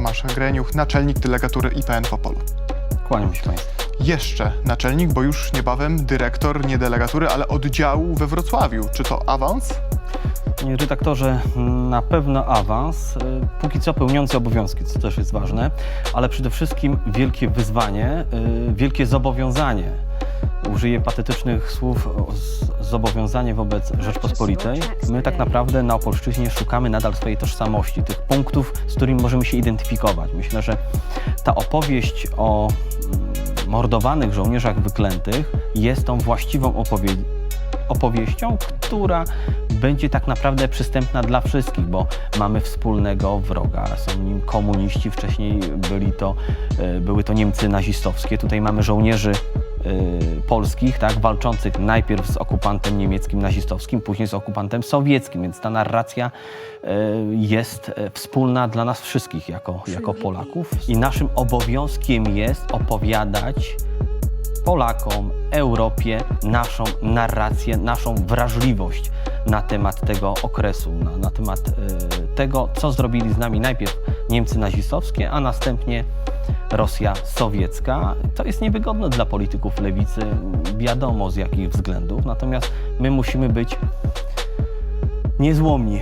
Tomasz Greniuch, naczelnik delegatury IPN w Opolu. Kłaniam się Państwu. Jeszcze naczelnik, bo już niebawem dyrektor nie delegatury, ale oddziału we Wrocławiu. Czy to awans? Panie redaktorze, na pewno awans, y, póki co pełniący obowiązki, co też jest ważne, ale przede wszystkim wielkie wyzwanie, y, wielkie zobowiązanie. Użyję patetycznych słów zobowiązanie wobec Rzeczpospolitej. My tak naprawdę na Opolszczyźnie szukamy nadal swojej tożsamości, tych punktów, z którymi możemy się identyfikować. Myślę, że ta opowieść o mm, mordowanych żołnierzach wyklętych jest tą właściwą opowie- opowieścią, która będzie tak naprawdę przystępna dla wszystkich, bo mamy wspólnego wroga. Są nim komuniści, wcześniej byli to, e, były to Niemcy nazistowskie. Tutaj mamy żołnierzy polskich, tak, walczących najpierw z okupantem niemieckim nazistowskim, później z okupantem sowieckim, więc ta narracja e, jest e, wspólna dla nas wszystkich jako, jako Polaków. I naszym obowiązkiem jest opowiadać Polakom, Europie naszą narrację, naszą wrażliwość na temat tego okresu, na, na temat e, tego, co zrobili z nami najpierw Niemcy nazistowskie, a następnie Rosja sowiecka. To jest niewygodne dla polityków lewicy, wiadomo z jakich względów, natomiast my musimy być niezłomni